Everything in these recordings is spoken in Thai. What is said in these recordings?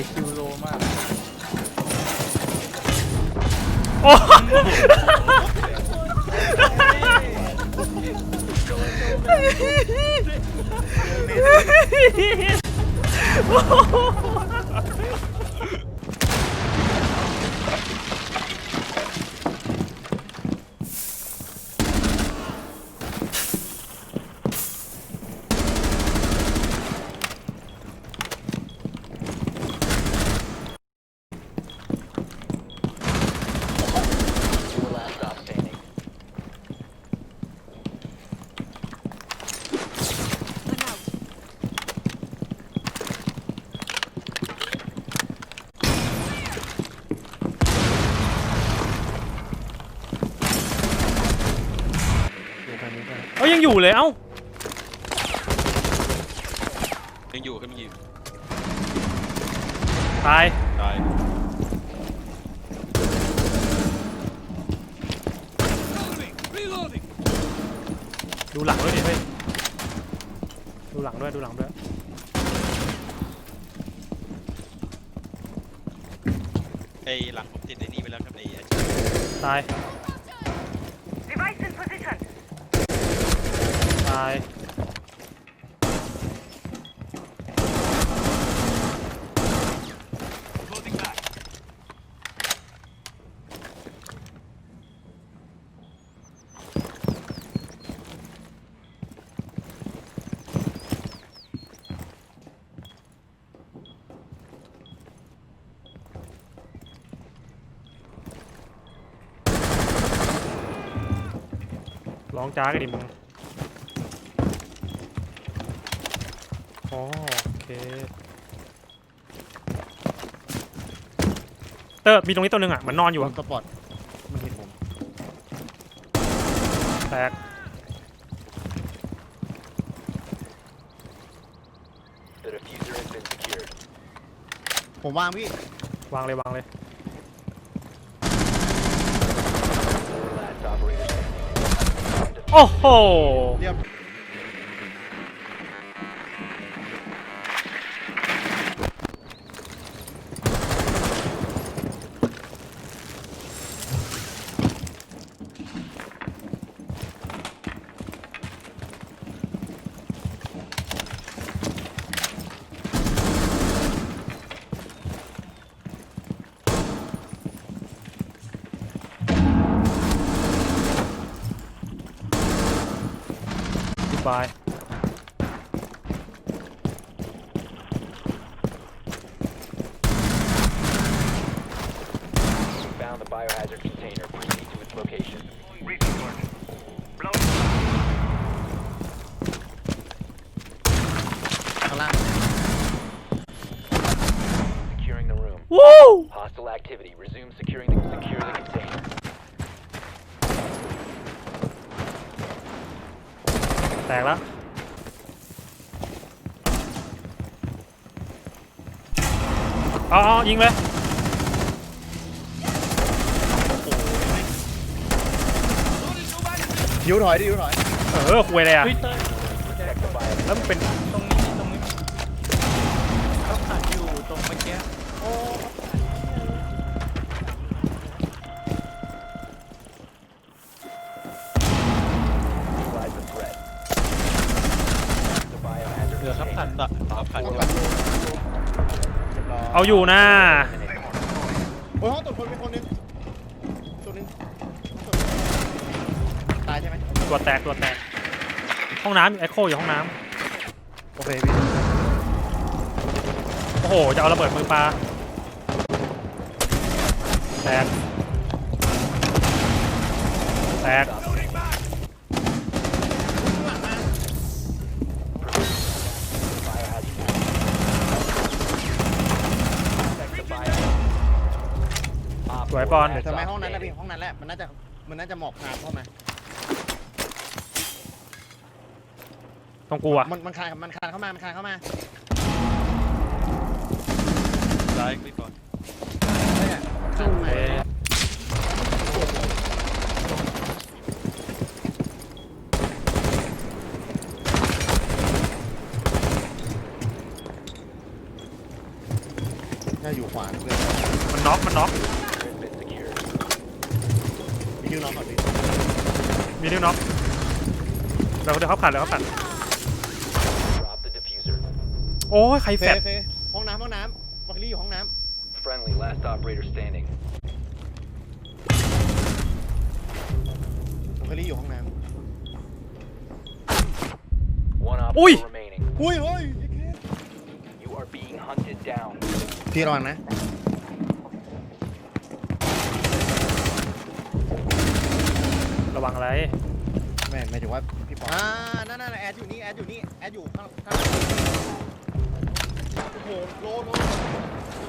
ไอคิวโลมากโอ้เอ้ยยังอยู่ เลยเอ้ายังอยู่ขึ้นมาอยู่ตายตายดูหลังด้วยดิเฮ้ยดูหลังด้วยดูหลังด้วยไอ้หลังผมติดไอ้นี่ไปแล้วครับไอ้ไอ้ตายายร้องจ้ากันดิมึง เคเตอร์มีตรงนี้ตัวหนึ่งอะเหมือนนอนอยู่บอะนสปอร์ตมันเห็นผมแตกผมวางพี่วางเลยวางเลย โอ้โห เรียบ บาย Found the biohazard container. Proceed to its location. Blow ข้างล่าง Securing the room. วู้ Hostile activity. Resume securing the secure the container. แตกแล้วเอาเอายิงเลยยิ้วถอยดิยิ้วถอย เออคุยเลยอะเฮ้ยเต้ย Protect the biohazard. แล้วมันเป็น ขัน container. ตะครับขัดหลังเรียบร้อเอาอยู่นะโอ้ยห้องตรวจคนมีคนนึงตัวนึงตายใช่ไหมตัวแตกตัวแตกห้องน้ำเอ็โคอยู่ห้องน้ำโอเคพี่โอ้โหจะเอาระเบิดมือปลาแตกแตก Op สวย four ปอน last ทำไม op ห้องนั้นนะ standing. พี่ห้องนั้นแหละมันน่าจะมันน่าจะหมอบคานเข้ามาตรงกูอะมันมันคานมันคานเข้ามามันคานเข้ามาซ้ายคลิปก่อนเนี่ยคานเข้ามาเอ๊ะาอยู่ขวาเพื่อนมันน็อกมันน็อก Has been secured. มีคิวน้องก่อนดิ มีนิ้วน็อก เดี๋ยวเดี๋ยวเขาผ่านเดี๋ยวเขาผ่าน Drop the diffuser. โอ้ยใครเฟแฟดเฟห้องน้ำห้องน้ำบัคลี่อยู่ห้องน้ Friendly, last operator standing. ำบัคลี่อยู่ห้องน้ One op Ui. four remaining. ำอุ้ยเฮ้ย You are being hunted down. พี่ระวังนะ ระวังอะไรแม่ หมายถึงว่าพี่ปออ่านั่นนั่นแอดอยู่นี่แอดอยู่นี่แอดอยู่ข้างข้างโอ้โหโลโล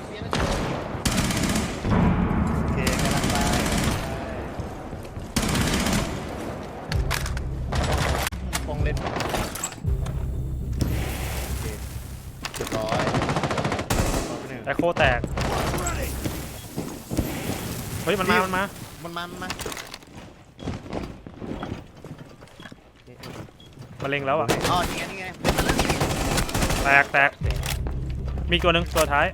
เสียนะโอเคกำลังไปฟองเล่นโอเคเรียบร้อยต่อไปหนึ่งแอโคแตก เฮ้ย มันมา มันมา มันมามันมา มาเล็งแล้วอะ อ๋อนี่ไงนี่ไงเล่นมาแล้วแตกแตก มีอีกตัวหนึ่งตัวท้าย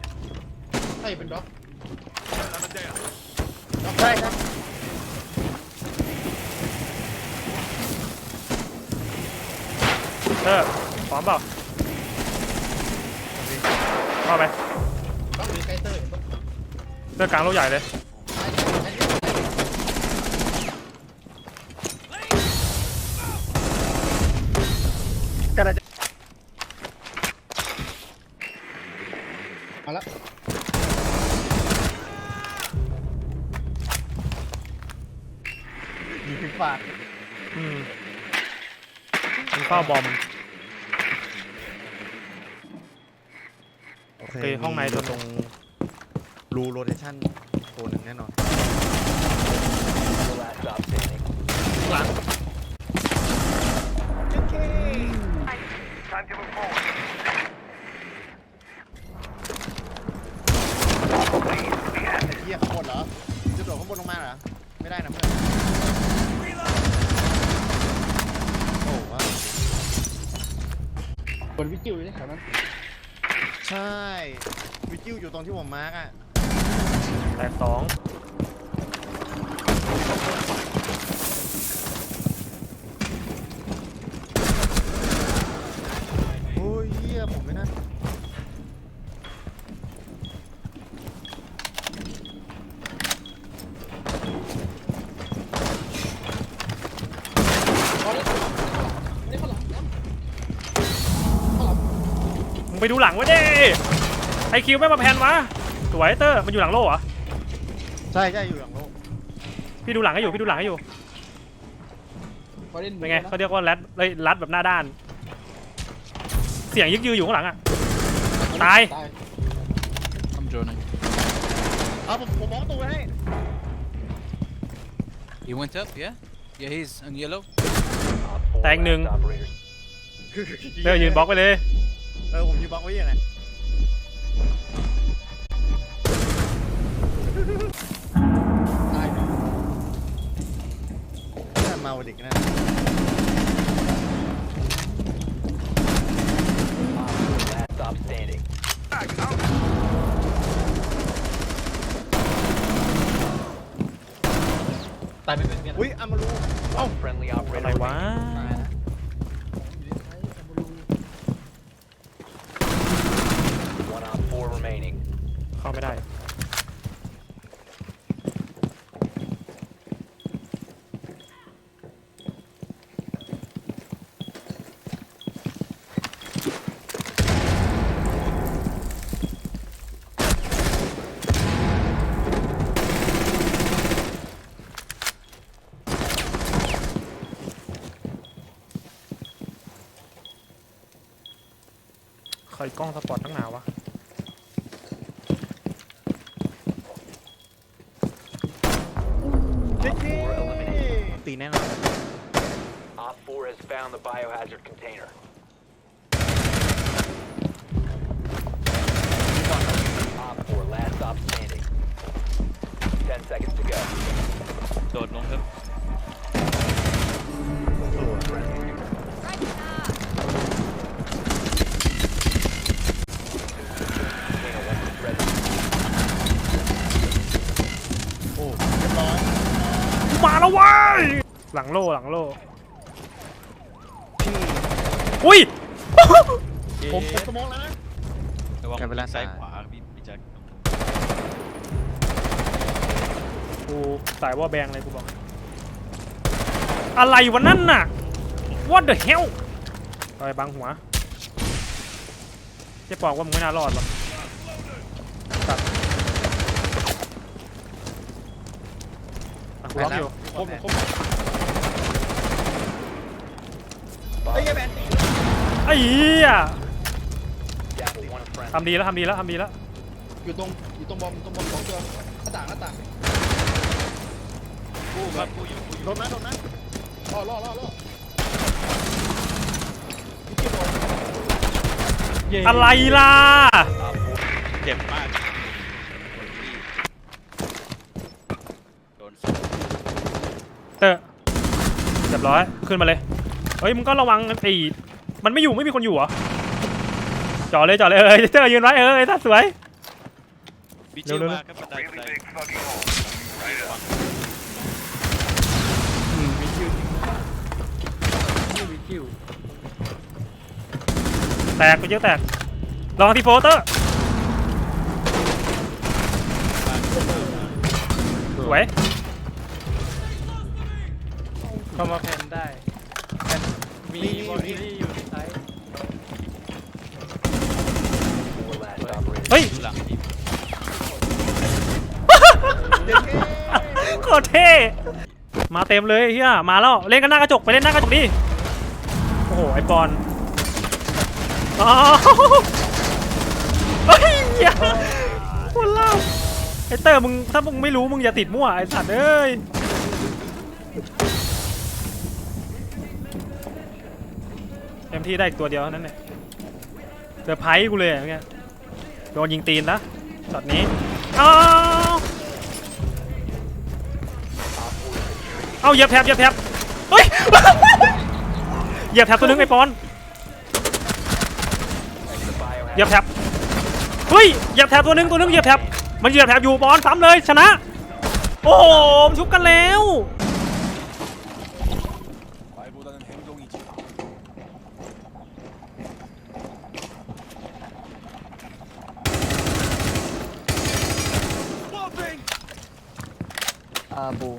ใช่เป็นด็อกด็อกใช่ครับเออพร้อมเปล่าเข้าไปด็อกหรือไกเตอร์เสื้อกลางลูกใหญ่เลย เข้าบอมโอโอเคห้องในตัวตรงรูโรเทชันตัวหนึ่งแน่นอน The last op standing. หลัง Time to move forward. ไอ้เหี้ยข้างบนเหรอ จะโดดข้างบนลงมาเหรอ ไม่ได้นะเพื่อน โอ้ว้าว บนวิจิวอยู่ในแถวนั้นใช่วิจิวอยู่ตรงที่ผมมาร์กอะแตกสอง งไปดูหลังไว้ดิไอคิวไม่มาแพนวะสวยเตอร์มันอยู่หลังโล่เหรอใช่ใช่อยู่หลังโลกพี่ดูหลังให้อยู่พี่ดูหลังให้อยู่เขาเล่นเป็นไงเขาเรียกว่ารัดเลยรัดแบบหน้าด้าน เสียงยึกยืออยู่ข้างหลังอะ ตายตาย I'm droning. เอาผมผมมองตัวไว้ให้ He went up, yeah? Yeah, he's on yellow. Op four Tag last nương. operators. เตอร์ยืนบล็อกไปเลย เออผมยืนบล็อกไว้อย่างไรตายดิน่าเมาเด็กนะ Op four last op standing. ตายไม่เป็นเมียนอุ้ยอามารูเอ้า Friendly อะไร operator วะ remaining. 1 op 4 remaining. เข้าไม่ได้ ใครกล้องสปอร์ตตั้งหนาวะ ตีแน่นอน Op 4 has found the biohazard container. Op 4 last stop standing. 10 seconds to go. โดดลงครับ Container once it's ready. งโล่หลังโล่อุ้ย ผมผมสมองแล้วนะระวังกลายเป็นล่างซ้ายซ้ายขวาพี่พี่แจ็คกูสายว่าแบงเลยกูบอก อะไรวะนั่นน่ะ what the hell ไปบังหัวเจ๊ปองว่ามึงไม่น่ารอดหรอกตัดอะกูล็อกอยู่ คมคม ไอ้เหี้ย Down to one friendly. ทำดีแล้วทำดีแล้วทำดีแล้วอยู่ตรงอยู่ตรงบอมตรงบอมสองตัวหน้าต่างหน้าต่างกูครับกูอยู่กูอยู่โดนนะโดนนะล่อล่อล่อล่ออะไรล่ะเจ็บมากโดนเตอร์เรียบร้อยขึ้นมาเลยเฮ้ยมึงก็ระวังไอ้ มันไม่อยู่ไม่มีคนอยู่เหรอจอดเลยจอดเลยเออเตอร์ยืนไว้เออไอ้ท่าสวยพี่จิ้วเร็วๆ มาครับบันไดบันไดอืมมีคิวคิวมีคิวแตกไปเยอะแตกลองที่โฟเตอร์สวยเข้ามาแพนได้แพนมีบอลลี่อยู่ใน ซ้าย last operator. เฮ้ย ดูหลังพี่โคตรเท่มาเต็มเลยเฮียมาแล้ว เล่นกันหน้ากระจกไปเล่นหน้ากระจกดิ โอ้โห ไอปอนอ๋อเฮ้ยเหี้ยคนเล่าไอเตอร์มึงถ้ามึงไม่รู้มึงอย่าติดมั่วไอสัตว์เอ้ยเต็ม ที่ได้อีกตัวเดียวเท่านั้นแหละเซอไพรส์กูเลยอย่างเงี้ยโดนยิงตีนนะช็อตนี้เอาเอาเหยียบแถบเหยียบแถบเฮ้ยเหยียบแถบตัวนึงไอ้ปอนเหยียบแถบเฮ้ยเหยียบแถบตัวนึงตัวนึงเหยียบแถบมันเหยียบแถบอยู่ปอนซ้ำเลยชนะ โอ้โหชุบกันแล้ว อาบู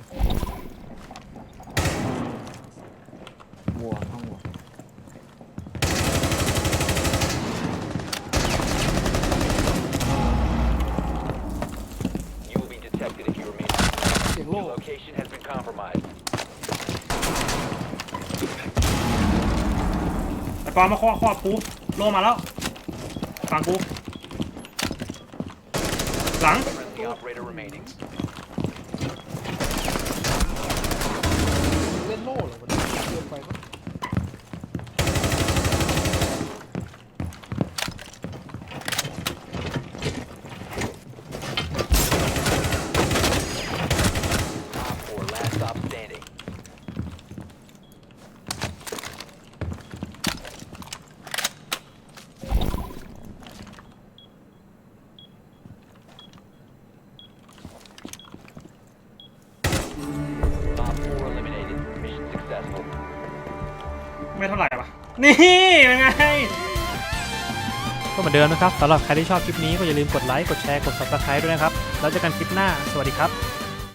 วัวห้องวัว You will be detected if you remain. เสียงโล่ Your location has been compromised. ไอ้ปอนมาคอคอปูโลมาแล้วฝั่งกูหลัง Friendly operator remaining. เล่นโล่เหรอวันนี้เกินไปปะ นี่เป็นไง ก็เหมือนเดิมนะครับสำหรับใครที่ชอบคลิปนี้ก็อย่าลืมกดไลค์ กดแชร์ กด subscribe ด้วยนะครับ แล้วเจอกันคลิปหน้า สวัสดีครับ